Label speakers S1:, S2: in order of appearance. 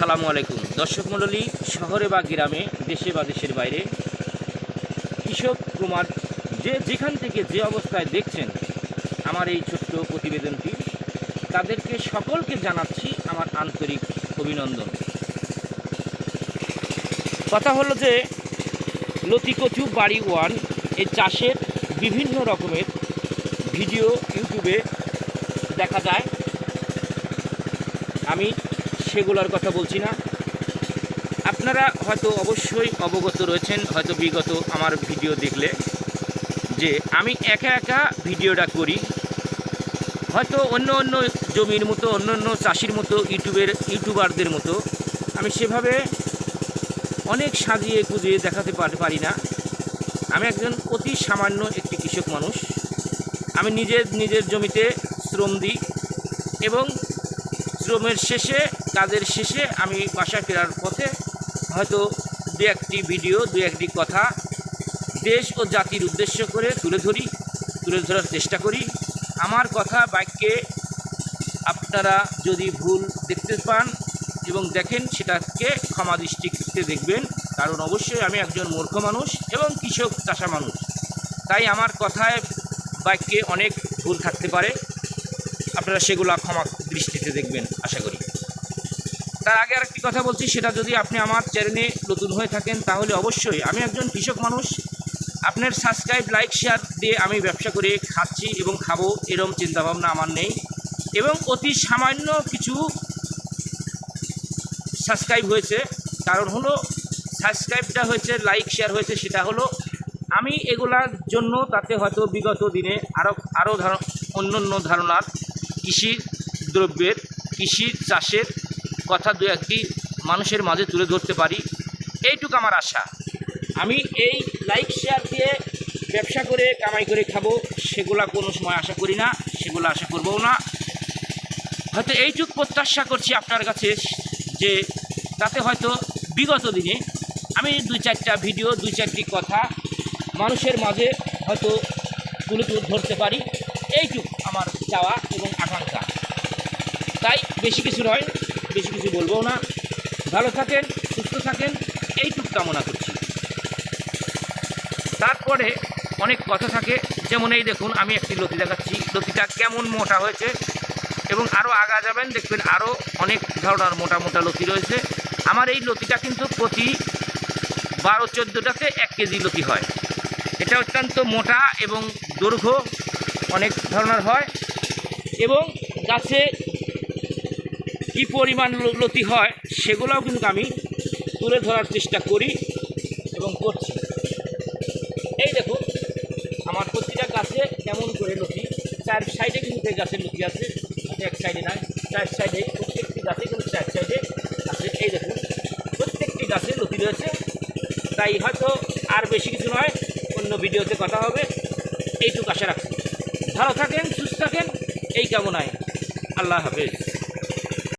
S1: আসসালামু আলাইকুম। দর্শক মণ্ডলী, শহরে বা গ্রামে, দেশে বা দেশের বাইরে, কৃষক, কুমার, যে যেখান থেকে যে অবস্থায় দেখছেন আমার এই ছোট্ট প্রতিবেদনটি, তাদেরকে সকলকে জানাচ্ছি আমার আন্তরিক অভিনন্দন। কথা হলো যে, লতিকচু বাড়ি ওয়ান এই চাষের বিভিন্ন রকমের ভিডিও ইউটিউবে দেখা যায়। আমি সেগুলোর কথা বলছি না। আপনারা হয়তো অবশ্যই অবগত রয়েছেন, হয়তো বিগত আমার ভিডিও দেখলে, যে আমি একা একা ভিডিওটা করি। হয়তো অন্য অন্য জমির মতো, অন্য অন্য চাষির মতো, ইউটিউবের, ইউটিউবারদের মতো আমি সেভাবে অনেক সাজিয়ে কুজিয়ে দেখাতে পারি না। আমি একজন অতি সামান্য একটি কৃষক মানুষ। আমি নিজের নিজের জমিতে শ্রম দিই এবং শ্রমের শেষে, কাজের শেষে আমি বাসায় ফেরার পথে হয়তো দু একটি ভিডিও, দু একটি কথা দেশ ও জাতির উদ্দেশ্য করে তুলে ধরি, তুলে ধরার চেষ্টা করি। আমার কথা, বাক্যে আপনারা যদি ভুল দেখতে পান এবং দেখেন, সেটাকে ক্ষমা দৃষ্টি দৃষ্টিতে দেখবেন, কারণ অবশ্যই আমি একজন মূর্খ মানুষ এবং কৃষক চাষা মানুষ। তাই আমার কথায় বাক্যে অনেক ভুল থাকতে পারে। আপনারা সেগুলো ক্ষমা দৃষ্টিতে দেখবেন, আশা করি। তার আগে আরেকটি কথা বলছি, সেটা যদি আপনি আমার চ্যানেলে নতুন হয়ে থাকেন, তাহলে অবশ্যই আমি একজন কৃষক মানুষ। আপনার সাবস্ক্রাইব লাইক শেয়ার দিয়ে আমি ব্যবসা করে খাচ্ছি এবং খাব, এরম চিন্তাভাবনা আমার নেই। এবং অতি সামান্য কিছু সাবস্ক্রাইব হয়েছে, কারণ হলো সাবস্ক্রাইবটা হয়েছে লাইক শেয়ার হয়েছে, সেটা হলো আমি এগুলার জন্য তাতে হয়তো বিগত দিনে আরও আরও ধার অন্য অন্য ধারণার কৃষি দ্রব্যের, কৃষি চাষের কথা দু একটি মানুষের মাঝে তুলে ধরতে পারি। এইটুকু আমার আশা। আমি এই লাইক শেয়ার দিয়ে ব্যবসা করে, কামাই করে খাব, সেগুলা কোনো সময় আশা করি না, সেগুলো আশা করবও না। হয়তো এইটুক প্রত্যাশা করছি আপনার কাছে যে তাতে হয়তো বিগত দিনে আমি দুই চারটা ভিডিও দুই চারটি কথা মানুষের মাঝে হয়তো তুলে তুলে ধরতে পারি। এইটুক আমার চাওয়া এবং আকাঙ্ক্ষা। তাই বেশি কিছু নয়, বেশি কিছু বলব না। ভালো থাকেন, সুস্থ থাকেন, এইটুক কামনা করছি। তারপরে অনেক কথা থাকে, যেমন এই দেখুন, আমি একটি লতি দেখাচ্ছি। লতিটা কেমন মোটা হয়েছে এবং আরও আগা যাবেন, দেখবেন আরও অনেক ধরনের মোটা মোটা লতি রয়েছে। আমার এই লতিটা কিন্তু প্রতি বারো চোদ্দোটাতে এক কেজি লতি হয়। এটা অত্যন্ত মোটা এবং দৈর্ঘ্য অনেক ধরনের হয় এবং গাছে কী পরিমাণ লতি হয় সেগুলোও কিন্তু আমি তুলে ধরার চেষ্টা করি এবং করছি। এই দেখুন, আমার প্রতিটা গাছে কেমন করে লতি চার সাইডে কিন্তু গাছের লতি আছে এক সাইডে নয়, চার সাইডে প্রত্যেকটি গাছে কিন্তু চার সাইডে আছে। এই দেখুন, প্রত্যেকটি গাছে লতি রয়েছে। তাই হয়তো আর বেশি কিছু নয়, অন্য ভিডিওতে কথা হবে। এইটুকু আশা রাখছি। ভালো থাকেন সুস্থ থাকেন এই কামনায়। আল্লাহ হাফেজ।